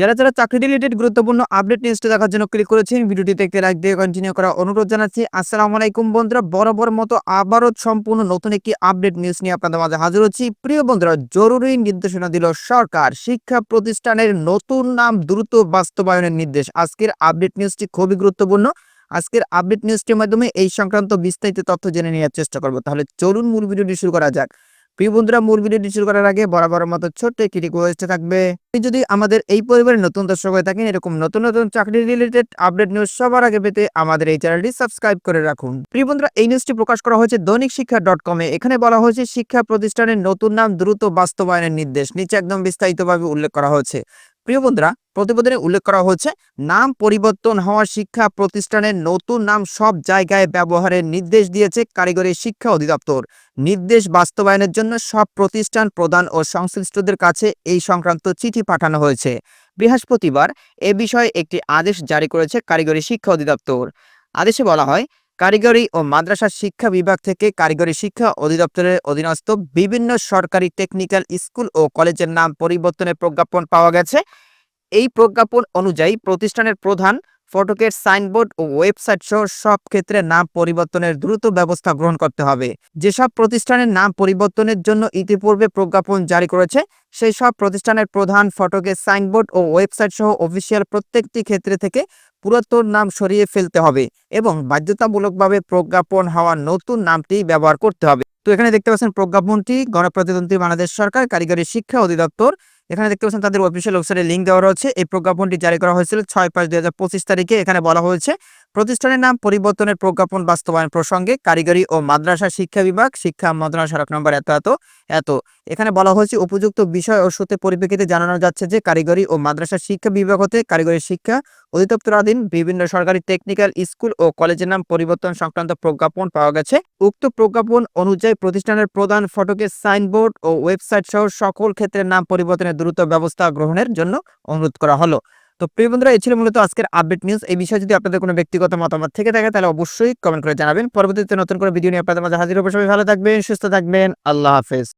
যারা যারা চাকরি রিলেটেড গুরুত্বপূর্ণ আপডেট নিউজটি দেখার জন্য ক্লিক করেছেন ভিডিওটি দেখতে লাইক দিয়ে কন্টিনিউ করা অনুরোধ জানাচ্ছি। আসসালামু আলাইকুম বন্ধুরা, বরাবর মতো আবারও সম্পূর্ণ নতুন একটি আপডেট নিউজ নিয়ে আপনাদের মাঝে হাজির হচ্ছি। প্রিয় বন্ধুরা, জরুরি নির্দেশনা দিল সরকার। শিক্ষা প্রতিষ্ঠানের নতুন নাম দ্রুত বাস্তবায়নের নির্দেশ। আজকের আপডেট নিউজটি খুবই গুরুত্বপূর্ণ। আজকের আপডেট নিউজটির মাধ্যমে এই সংক্রান্ত বিস্তারিত তথ্য জেনে নেওয়ার চেষ্টা করব। তাহলে চলুন মূল ভিডিওটি শুরু করা যাক। প্রিয় বন্ধুরা, মূল ভিডিওটি শুরু করার আগে বরাবর মতো ছোট্ট একটি রিকোয়েস্ট থাকবে। আপনি যদি আমাদের এই পরিবারের নতুন দর্শক হয়ে থাকেন, এরকম নতুন নতুন চাকরি রিলেটেড আপডেট নিউজ সবার আগে পেতে আমাদের এই চ্যানেলটি সাবস্ক্রাইব করে রাখুন। প্রিয় বন্ধুরা, এই নিউজটি প্রকাশ করা হয়েছে দৈনিক শিক্ষা ডট কমে এখানে বলা হয়েছে, শিক্ষা প্রতিষ্ঠানের নতুন নাম দ্রুত বাস্তবায়নের নির্দেশ। নিচে একদম বিস্তারিতভাবে উল্লেখ করা হয়েছে। প্রিয় বন্ধুরা, প্রতিবেদনে উল্লেখ করা হয়েছে, নাম পরিবর্তন হওয়া শিক্ষা প্রতিষ্ঠানের নতুন নাম সব জায়গায় ব্যবহারের নির্দেশ দিয়েছে কারিগরি শিক্ষা অধিদপ্তর। নির্দেশ বাস্তবায়নের জন্য সব প্রতিষ্ঠান প্রদান ও সংশ্লিষ্টদের কাছে এই সংক্রান্ত চিঠি পাঠানো হয়েছে। বৃহস্পতিবার এ বিষয়ে একটি আদেশ জারি করেছে কারিগরি শিক্ষা অধিদপ্তর। আদেশে বলা হয় কারিগরি ও মাদ্রাসা শিক্ষা বিভাগ থেকে কারিগরি শিক্ষা অধিদপ্তরের অধীনস্থ বিভিন্ন সরকারি টেকনিক্যাল স্কুল ও কলেজের নাম পরিবর্তনের প্রজ্ঞাপন পাওয়া গেছে। এই প্রজ্ঞাপন অনুযায়ী প্রতিষ্ঠানের প্রধান ফটকের সাইনবোর্ড ও ওয়েবসাইট সহ সব ক্ষেত্রে নাম পরিবর্তনের দ্রুত ব্যবস্থা গ্রহণ করতে হবে। যেসব প্রতিষ্ঠানের নাম পরিবর্তনের জন্য ইতিপূর্বে প্রজ্ঞাপন জারি করেছে, সেই সব প্রতিষ্ঠানের প্রধান ফটকের সাইনবোর্ড ও ওয়েবসাইট সহ অফিসিয়াল প্রত্যেকটি ক্ষেত্রে থেকে পুরাতন নাম সরিয়ে ফেলতে হবে এবং বাধ্যতামূলকভাবে প্রজ্ঞাপন হওয়া নতুন নামটি ব্যবহার করতে হবে। তো এখানে দেখতে পাচ্ছেন প্রজ্ঞাপনটি গণপ্রজাতন্ত্রী বাংলাদেশ সরকার, কারিগরি শিক্ষা অধিদপ্তর। এখানে দেখতে পাচ্ছেন তাদের অফিসিয়াল ওয়েবসাইটে লিঙ্ক দেওয়া রয়েছে। এই প্রজ্ঞাপনটি জারি করা হয়েছিল ছয় পাঁচ দুই তারিখে। এখানে বলা হয়েছে প্রতিষ্ঠানের নাম পরিবর্তনের প্রজ্ঞাপন বাস্তবায়ন প্রসঙ্গে কারিগরি ও মাদ্রাসা শিক্ষা বিভাগ শিক্ষা মন্ত্রণালয় সড়ক নম্বর এত এত এত। এখানে বলা হয়েছে, উপযুক্ত বিষয় ও সূত্রে পরিপ্রেক্ষিতে জানানো যাচ্ছে যে কারিগরি ও মাদ্রাসা শিক্ষা বিভাগ হতে কারিগরি শিক্ষা অধিদপ্তরাধীন বিভিন্ন সরকারি টেকনিক্যাল স্কুল ও কলেজের নাম পরিবর্তন সংক্রান্ত প্রজ্ঞাপন পাওয়া গেছে। উক্ত প্রজ্ঞাপন অনুযায়ী প্রতিষ্ঠানের প্রধান ফটকের সাইনবোর্ড ও ওয়েবসাইট সহ সকল ক্ষেত্রের নাম পরিবর্তনের দ্রুত ব্যবস্থা গ্রহণের জন্য অনুরোধ করা হলো। তো প্রিয় বন্ধুরা, এই ছিল মূলত আজকের আপডেট নিউজ এই বিষয়ে যদি আপনাদের কোনো ব্যক্তিগত মতামত থেকে থাকে, তাহলে অবশ্যই কমেন্ট করে জানাবেন। পরবর্তীতে নতুন করে ভিডিও নিয়ে আপনাদের মাঝে হাজির হবে। সবাই ভালো থাকবেন, সুস্থ থাকবেন। আল্লাহ হাফেজ।